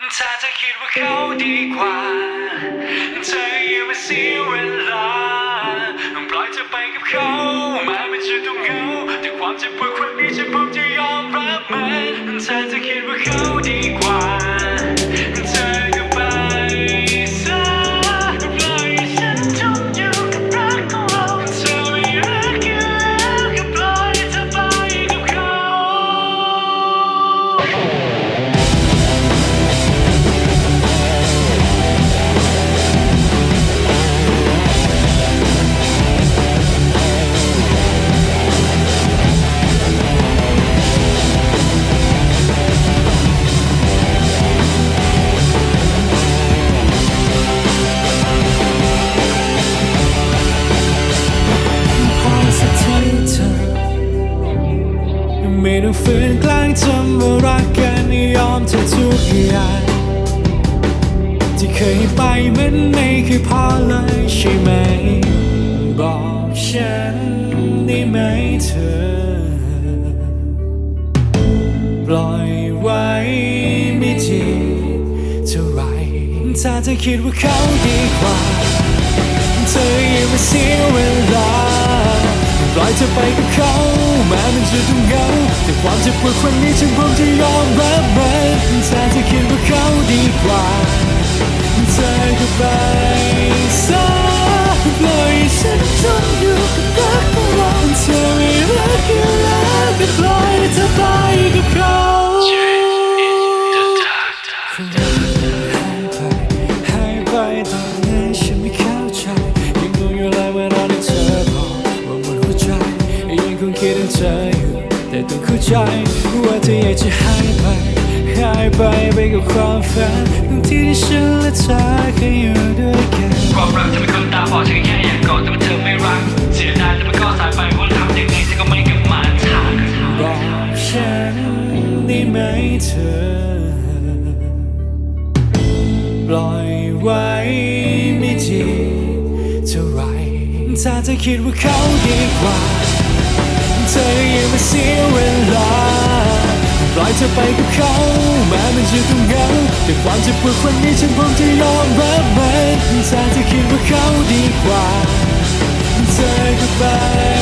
ถ้าเธอคิดว่าเขาดีกว่า เธออย่ามาเสียเวลาปล่อยเธอไปกับเขาแม้มันจะต้องเหงาแต่ความเจ็บปวดความ ไม่ต้องฝืนกลางจำว่ารักกันยอมเธอทุกอย่างที่เคยไปมันไม่เคยพอเลยใช่ไหม บอกฉันได้ไหมเธอ ปล่อยไว้ไม่ดีเท่าไรถ้าเธอคิดว่าเขาดีกว่า เธออย่ามาเสียเวลา ล่อยเธอไปกับเขา แม้มันจะต้องเหงา แต่ความเจ็บปวดครั้งนี้ฉันพร้อมจะยอมรับมันแต่จะคิดว่าเขาดีกว่าเธอก็ไป ใจว่าเธออยากจะหายไปหายไปไปกับความฝันทั้งที่ฉันและเธอเคยอยู่ด้วยกันความรักจะเป็นคนตาบอดฉันแค่อยากกอดแต่ว่าเธอไม่รัก เสียดายแต่มันก็สายไปว่าทำยังไงฉันก็ไม่กลับมาทางบอกฉันได้ไหมเธอ ปล่อยไว้ไม่ดีเท่าไรถ้าเธอคิดว่าเขาดีกว่า เธออย่ามาเสียเวลา ปล่อยเธอไปกับเขา แม้มันจะต้องเหงาแต่ความเจ็บปวดครั้งนี้ฉันพร้อมจะยอมรับมันแต่เธอคิดว่าเขาดีกว่า เธอก็ไป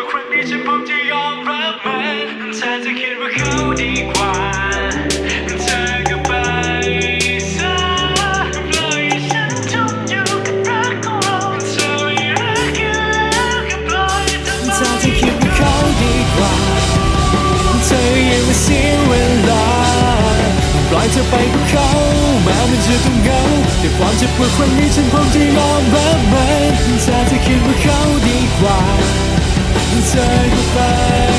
วามดครั้งนี้ฉันพร้อมจะยอมรับมันถ้าเธอคิดว่าเขาดีกว่าเธอก็ไปซะปล่อยฉันจมอยู่กับรักของเราเธอไม่รักกันแล้วก็ปล่อยเธอไปเธอจะคิดว่าเขาดีกว่าเธออย่ามาเสียเวลาปล่อยเธอไปกับเขาแม้มันจะต้องเหงาแต่ความเจ็บปวดครั้งนี้ฉันพร้อมจะยอมรับมันถ้าเธอคิดว่าเขาดีกว่า เธอ